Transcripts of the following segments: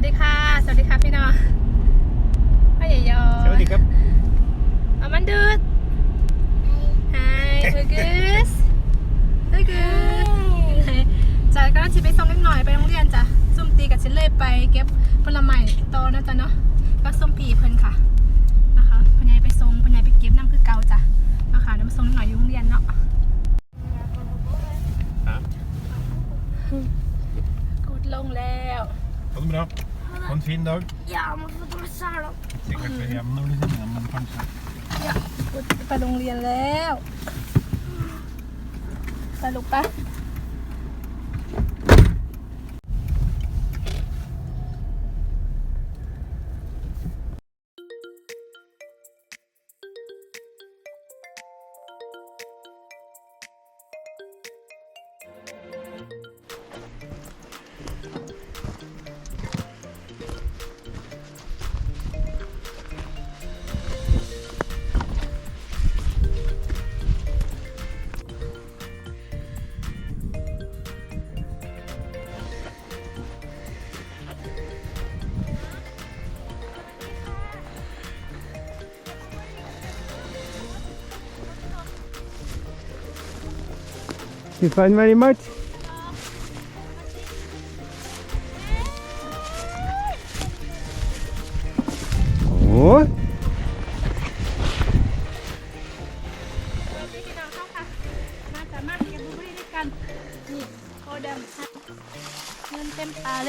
วัสดีค่ะ สวัสดีค่ะพี่น้องพ่อใหญ่ยอสวัสดีครับอามันดูด Hi August August จ้าก็ชิไปส่งเล็กหน่อยไปโรงเรียนจ้ะส้มตีกับชิเลยไปเก็บผลไม้โตอนะจ๊ะเนาะก็ส้มปีเพิ่นค่ะนะคะพ่อใหญ่ไปส่งพ่อใหญ่ไปเก็บน้ำคือเก่าจ้ะนะคะเดี๋ยวมาส่งเล็กหน่อยอยู่โรงเรียนเนาะกูดลงแล้ว Ha det bra. Ha en fin dag. Ja, man får ta särskilt. Sikkert til hjem når du kommer hjem, men kanskje. กูไปโรงเรีย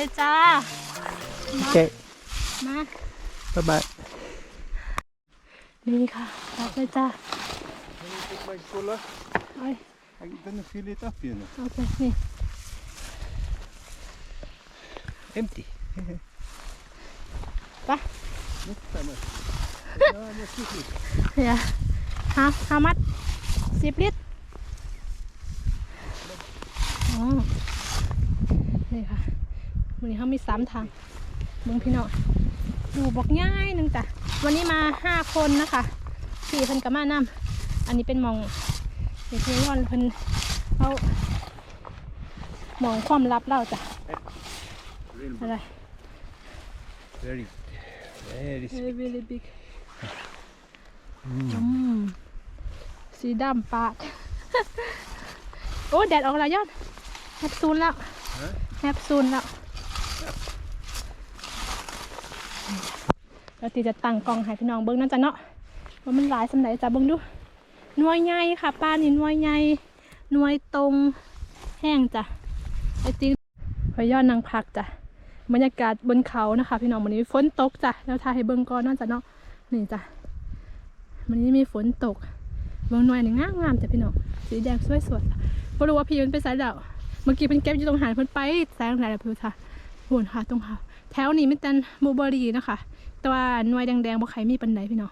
ยจ้า มา okay. มา Bye bye. นี่ค่ะรับเลยจ้า Can you take my cola? เอา I'm gonna fill it up, you know. โอเคนี่ Empty. ไป Not so much. No, no, keep it. เฮียฮาฮามัดสิบลิตรอ๋อนี่ค่ะวันนี้เขามีสามทางมึงพี่น้องดูบอกง่ายหนึงจ้ะวันนี้มาห้าคนนะคะสี่เพิ่นกับมานำอันนี้เป็นหมอง เดี๋ยวพี่ย้อนเพิ่นเขาหมองความลับเล่าจ้ะ Real อะไร Very, very sweet. very very big Mm. อืมสีดำปาก โอ้ แดดออกแล้วยอดแฮปซูนแล้วฮะแฮปซูนแล้วเราตีจะตั้งกล้องให้พี่น้องเบิ้งนั่นจ้ะเนาะว่ามันหลายสำไหนจ้ะเบิ้งดูห น่วยใหญ่ค่ะป้านี่หน่วยใหญ่หน่วยตรงแห้งจ้ะไอตีขอยอดนางพักจ้ะบรรยากาศบนเขานะคะ พี่น้องวันนี้ฝนตกจ้ะแล้วทายให้เบิ้งก่อนนั่นจ้ะเนาะนี่จ้ะวันนี้มีฝนตกบางหน่วยนี่งามงามแต่พี่น้องสีแดงสวยสวยๆบ่รู้ว่าพี่มันไปสายแล้วเมื่อกี้เป็นเก็บอยู่ตรงหานเพิ่นไปแสงไหนแล้วพี่ค่ะหุ่นค่ะตรงค่ะแถวนี้ม่แต่นบูเบอรี่นะคะแต่ว่าหน่วยแดงๆบ่ใครมีปันไดพี่น้อง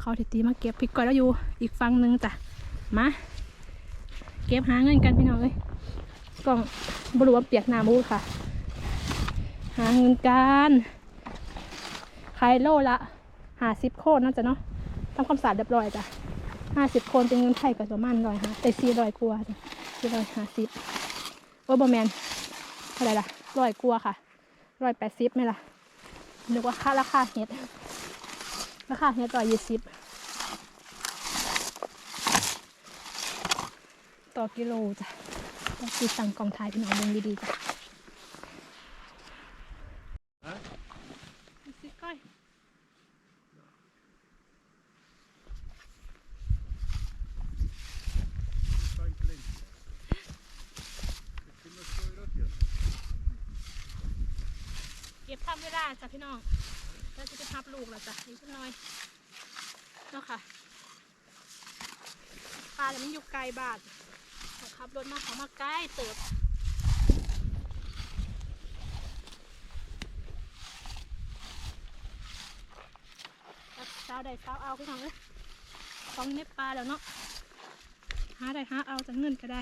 เขาทิตีมาเก็บพี่ก้อยแล้วอยู่ อีกฝั่งหนึ่งจ้ะ มา เก็บหาเงินกันพี่น้องเอ้ยกล่องบรูว่าเปียกหน้ามูค่ะ หาเงินกันขายโลละหาสิบโคตรน่าจะเนาะทำความสะอาดเรียบร้อยจ้ะห้าสิบโคนเป็นเงินไทยก็ประมาณร้อยฮะแต่สี่ร้อยกว่าสี่ร้อยห้าสิบโอ้บอแมนเท่าไหร่ล่ะร้อยกว่าค่ะร้อยแปดสิบไหมล่ะนึกว่าค่าราคาเห็ด ราคาเห็ดร้อยยี่สิบต่อกิโลจ้ะต้องซื้อสั่งกล่องไทยพี่น้องเบิ่งดีๆจ้ะซื้อก้อยเก็บทำเวลาจ้ะพี่น้อง แล้วจะไปพับลูกแล้วจ้ะนี่สักหน่อยเนาะค่ะปลาเนี่ยมันอยู่ไกลบานต้องขับรถมาเขามาใกล้เติบเช้าใดเช้าเอาพี่น้องเอ้ยของในปลาแล้วเนาะหาได้หาเอาจากเงินก็ได้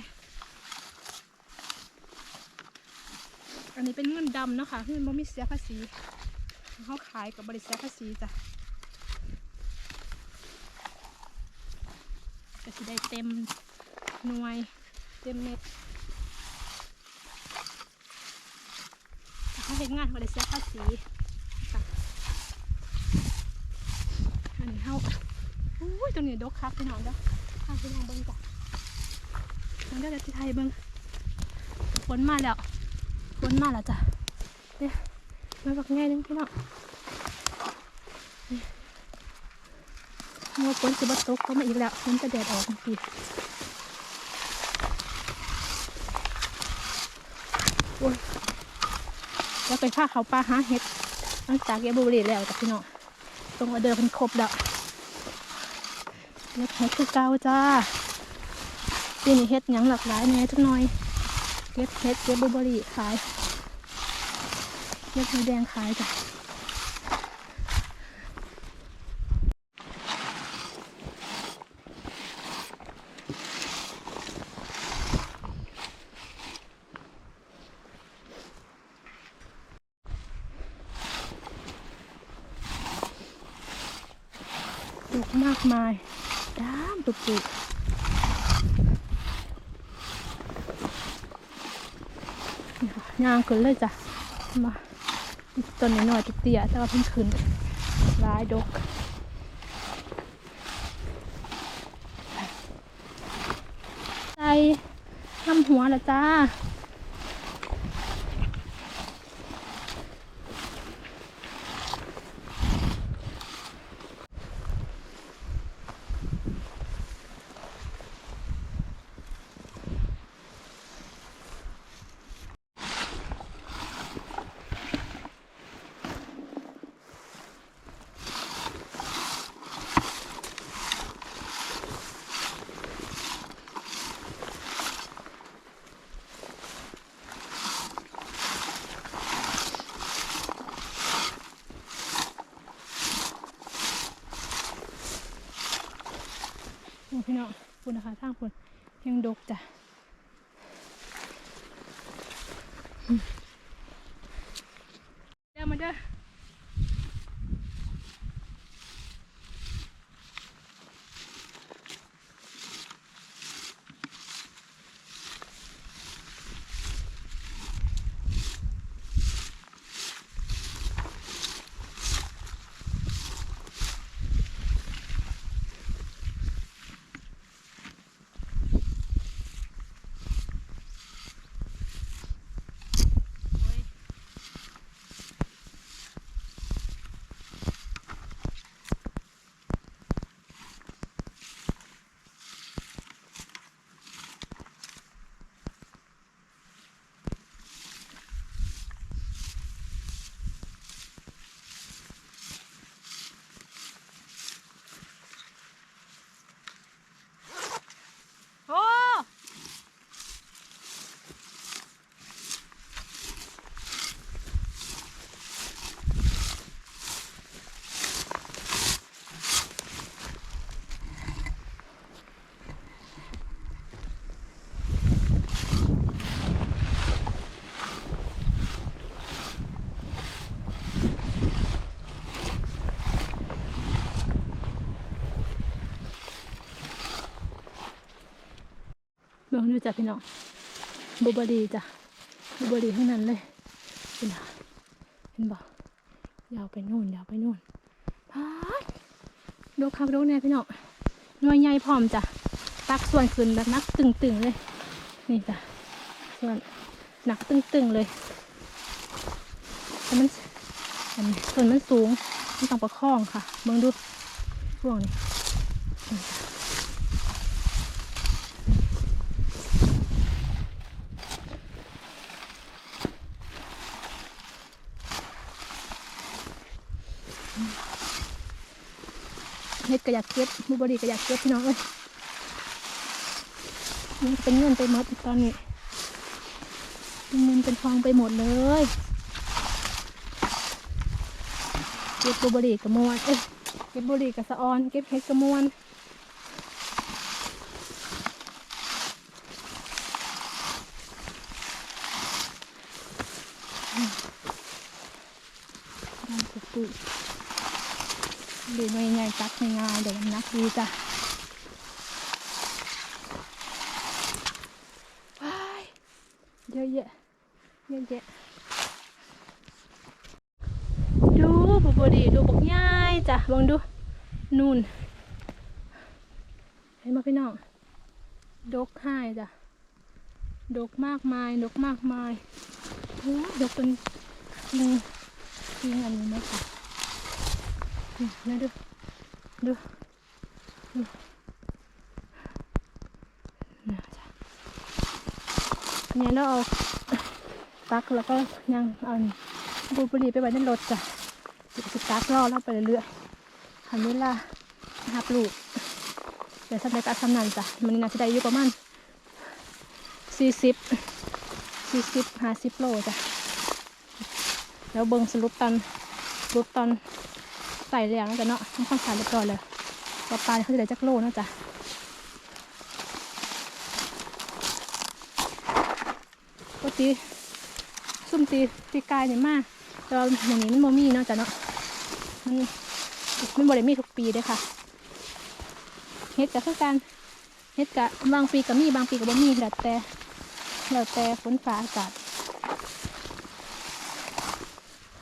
อันนี้เป็นเงินดำเนาะคะเงินบ่มีเสียภาษี เขาขายกับบริษัทภาษีจ้ะก็จะได้เต็มหน่วย เต็มเม็ดเขาเขาเห็นงานเขาได้เสียภาษีค่ะอันนี้เขาอุ้ยตรงนี้ดกครับพี่น้องเด้อข้าพี่น้องเบิ้งจ้ะเบิ้งได้แล้วที่ไทยเบิ้งฝนมาแล้วฝนมาแล้วจ้ะเนี่ย มาบักง่ายนึงพี่น้องนี่มัวฝนสิบตกก็มาอีกแล้วฝนจะแดดออกทันทีโอ้ยแล้วไปผ้าเขาปลาหาเห็ดหลังจากเยบุรีแล้วจ้ะพี่น้องตรงอเดอร์เป็นครบแล้วเฮ็ดเฮ็ดคือเก่าจ้าปีนี้เฮ็ดยังหลากหลายแน่จักหน่อยเก็บเฮ็ดเก็บบุรีขาย เก็บหมูแดงขายจ้ะดกมากมายดามตุกตุกนี่ค่ะยางขึ้นเลยจ้ะ มา ต้นน้อยๆเตี้ยๆแต่ว่าเพิ่งขึ้นลายดกใจทำหัวละจ้า พี่น้องคุณนะคะทางคุณยังดกจ้ะเดี๋ยวมาเด้อ เบิ่งดูจ้ะพี่น้องบูเบรีจ้ะบูเบรีทั้งนั้นเลยเห็นบ่เห็นบ่ยาวไปนู่นยาวไปนู่นพาดดูคักดูแน่พี่น้องหน่วยใหญ่พร้อมจ้ะตักส่วนขึ้นแบบนักตึงๆเลย นี่จ้ะส่วนหนักตึงๆเลยแต่มันอันส่วนมันสูงมันต้องประคองค่ะเบิ่งดูพวกนี้นี่ เฮ็ดก็อยากเก็บบูบอดีก็อยากเก็บพี่น้องเอ้ยมันเป็นเงินไปหมดตอนนี้เป็นเงินเป็นทองไปหมดเลยเก็บบูบอดีกับมวนเอ้ยเก็บบูบอดีกับสะออน เก็บเฮ็ดกับมวนน้ำปุกๆ ดีไม่ง่ายจักง่ายๆเดี๋ยวมันนักดีจ้ะว้ายเยอะแยะเยอะแยะบูบดีดูบกย่ายจ้ะลองดูนู่นเห็นมาพี่น้องดกให้จ้ะดกมากมายดกมากมายโอ้ดกเป็นจริงจริงอันนี้ไหมคะ นี่ดู ดู ดูนะจ้ะเนี่ยเราเอาตักแล้วก็ยังเอาบูบุหรีไปไว้ในรถจ้ะเดี๋ยวจะตักรอเราไปเรื่อยๆหันเวลาหับลูกเดี๋ยวสักเด็กอัดสำนันจ้ะมันน่าจะได้อยู่ประมาณสี่สิบสี่สิบห้าสิบโลจ้ะแล้วเบิ่งสรุปตอนสรุปตอน ใส่แรงแล้วจ้ะเนาะทำความสะอาดเรียบร้อยเลยว่าปลาเขาจะได้จักโลนะจ้ะปกติซุ่มตีตีกายเนี่ยมากแต่ว่าหมูนี้มันโมมี่เนาะจ้ะเนาะมันมันบริมีทุกปีเด้อค่ะเฮ็ดกับคือกันเฮ็ดกับบางปีก็มีบางปีก็บ่มีแล้วแต่แล้วแต่ฝนฟ้าอากาศ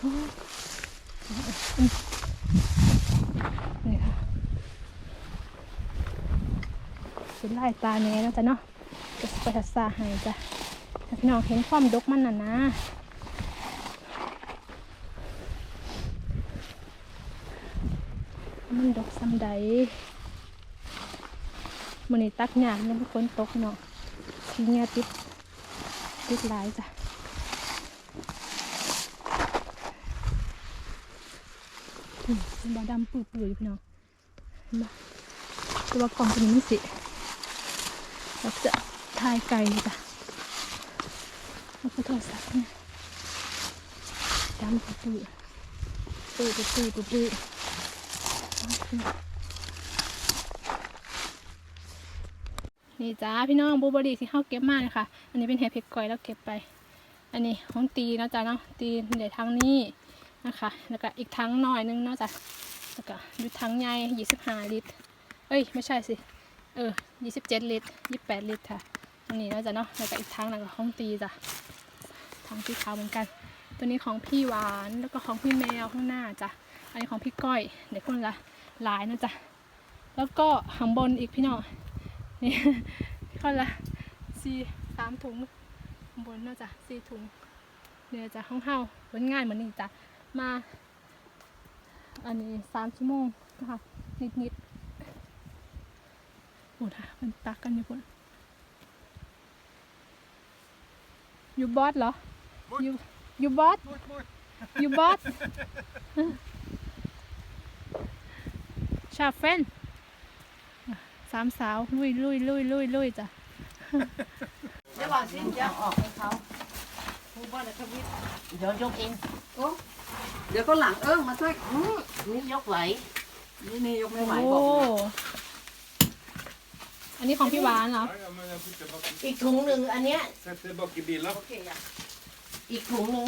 อืม นี่ค่ะเป็นลายตาแน่เนาะจ้ะเนาะก็สิไปทัดซาให้จ้ะถ้าพี่น้องเห็นความดกมันน่ะนะมันดกซ้ำใดมันนี่ตักหยามันฝนตกเนาะทีเงี้ยติดติดหลายจ้ะอืม เป็นบาดำปื้อๆอยู่พี่น้องตัวกล่องตัวนี้มันสิเราจะถ่ายไกลจ้ะเอาไปโทรศัพท์เนี่ยดำปื้อๆปื้อๆปื้อปื้อๆเอาพี่น้องนี่จ้าพี่น้องบูเบอรี่ที่เขาเก็บมาเลยค่ะอันนี้เป็นเห็ดเผ็ดก่อยแล้วเก็บไป อันนี้ของตีนะจ้าเนาะตีเดี๋ยวทั้งนี้ นะคะ แล้วก็อีกทั้งหน่อยนึงเนาะจ้ะแล้วก็อยู่ทั้งใหญ่ยี่สิบห้าลิตร เอ้ยไม่ใช่สิ เออยี่สิบเจ็ดลิตรยี่สิบแปดลิตรค่ะอันนี้เนาะจ้ะเนาะ แล้วก็อีกทั้งหนึงก็ของตีจ้ะทั้งสีขาวเหมือนกัน ตัวนี้ของพี่หวาน แล้วก็ของพี่แมวข้างหน้าจ้ะ อันนี้ของพี่ก้อย เดี๋ยวคนละหลายนะจ้ะ แล้วก็ข้างบนอีกพี่น้อง นี่คนละสี่สามถุงข้างบนเนาะจ้ะสี่ถุงเดี๋ยจะห้องเฮาผลงานเหมือนนี่จ้ะ มา อันนี้สามชั่วโมงนะคะนิดนิดๆโอ้ท่ะมันตักกันอยู่พุ่นอยู่บอสเหรออยู่อยู่บอส Mot, mot. อยู่บอสชาเฟนสามสาว ลุยลุยลุยลุยลุยจ้ะเดี๋ยวว่าสิ้นจะออกให้เขาผู้บ้านทวิตเดี๋ยวยกเองโอ้ เดี๋ยวก็หลังเอิ้งมาช่วยอืมนี่ยกไหวนี่นี่ยกไม่ไหวโอ้ บอกเลยอันนี้ของพี่หวานเหรอ Ja, men jag putter bak, อีกถุงหนึ่งอันเนี้ย sätter bak i bilen. อีกถุงหนึ่ง